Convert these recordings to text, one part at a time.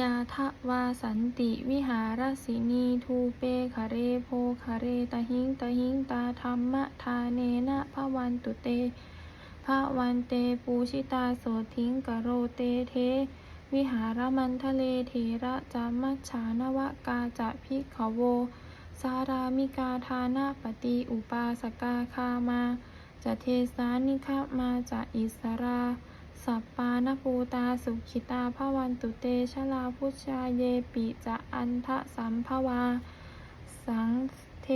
ยาทะวาสันติวิหารสินีทูเปคะเรโพคะเรตหิงตหิงตาธรรมะทาเนนะภวันตุเตภะวันเตปูชิตาโสทิงกโรเตเท วิหารมันทะเลเถระจามัชฉานวกาจะพิกขโว สารามิกาทานาปฏิอุปาสกาคามาจะเทสานิคมาจะอิสรา สัปปานภูตาสุขิตาภวันตุเตชลาพุชาเยปิจะอันทะสัมภวา สังเท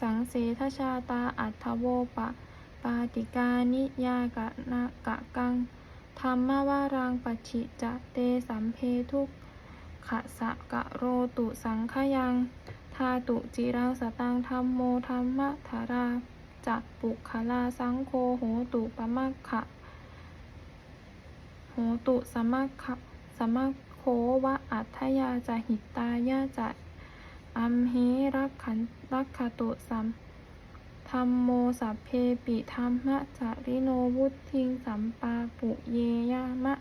สังเสทชาตาอัฏฐโวปะ ปาติกานิยากะนะกะกังธรรมวารังปัจฉิจะเตสัมเพทุกขะสะกะโรตุสังขยังทาตุจิรังสตังธรรมโมธรรมะธาราจักปุคลาสังโฆโหตุปมัคคะ ตุสมัคะสมัคโควะอัฏฐยาจะหิตายาจะอัมเหรักขันรักขตุสัมธรรมโมสัพเพปิธรรมะจาริโนวุทิงสัมปาปุเยยามะ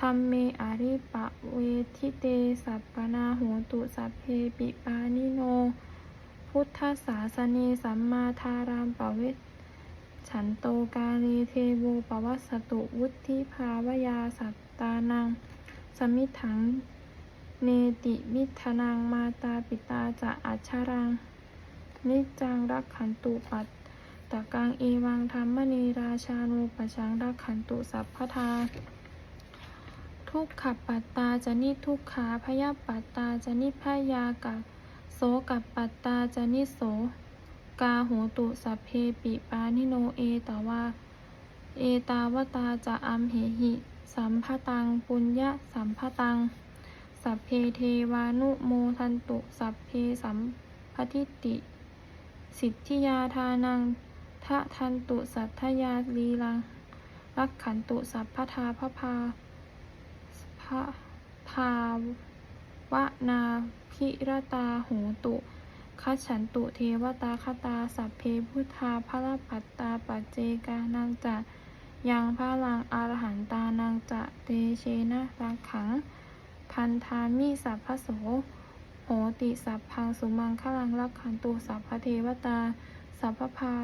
ธรรมเมอาริปะเวทิเตสัปปนาโหตุสัพเพปิปานิโน พุทธศาสเนสัมมาทารามปเวท ฉันโตกาเลเทโวปวัสตุวุธิภาวยาสัตตานัง สมิถัง เนติมิทนังมาตาปิตาจะอัชชารัง นิจังรักขันตุปัตตะกังเอวังธรรมนีราชานุปชังรักขันตุสัพพทา ทุกขปัตตาจะนิทุกขาพยาปัตตาจะนิพยากับโสกับปัตตาจะนิโส กาโหตุสัพเพปิปานิโนเอตวาเอตาวตาจะอัมเหหิ สัมภตังปุญญะสัมภตัง สัพเพเทวานุโมทันตุสัพเพสัมภทิติ สิทธิยาทานังทะทันตุสัทธยาลีลัง รักขันตุสัพพทาพพาพะทาวนาพิรตาโหตุ คัจฉันตุเทวตาคตา สัพเพพุทธาพระปัตตาปัจเจกานังจะยังพระลังอรหันตานังจะเตเชนะรักขัง พันธามิสัพพโสโหติสัพพังสุมังคลังรักขันตุสัพพเทวตา สัพพพา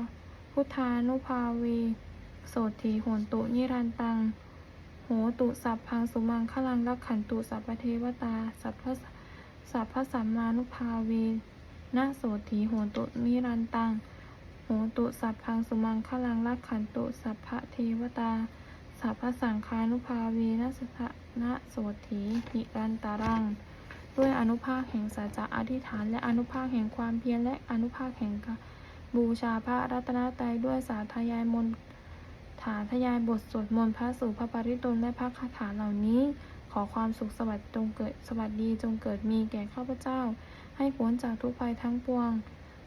พุทธานุภาเวโสถีโหนตุนิรันตัง โหตุสัพพังสุมังคลังรักขันตุสัพพเทวตา สัพพสัพพสัมมานุภาเว นะโสถีโหนตุนิรันตัง โหตุสัพพังสุมังคลังรักขันตุสัพพะเทวตา สัพพะสังฆานุภาเวนะสุภะนะโสถีหิรันตารัง ด้วยอนุภาคแห่งสัจจะอธิษฐาน และอนุภาคแห่งความเพียรและอนุภาคแห่งบูชาพระรัตนตรัยด้วยสาธยายมนฐานทยายบทสวดมนต์พระสู่พระปริตนและพระคาถาเหล่านี้ ขอความสุขสวัสดิ์จงเกิดสวัสดีจงเกิดมีแก่ข้าพเจ้า ให้พ้นจากทุกภัยทั้งปวง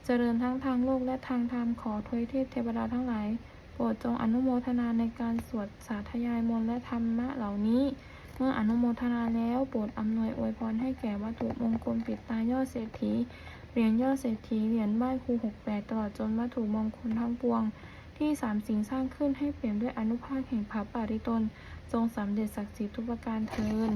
เจริญทั้งทางโลกและทางธรรมขอทวยเทพเทวดาทั้งหลาย โปรดจงอนุโมทนาในการสวดสาธยายมนต์และธรรมะเหล่านี้ เมื่ออนุโมทนาแล้วโปรดอำนวยอวยพรให้แก่วัตถุมงคลปิดตายอดเศรษฐีเหรียญยอดเศรษฐีเหรียญไหว้ครูหกแปดตลอดจนวัตถุมงคลทั้งปวง ที่สามสิ่งสร้างขึ้นให้เปลี่ยนด้วยอนุภาคแห่งพระปาริตน ทรงสำเร็จศักดิ์สิทธิ์ทุกประการเทิน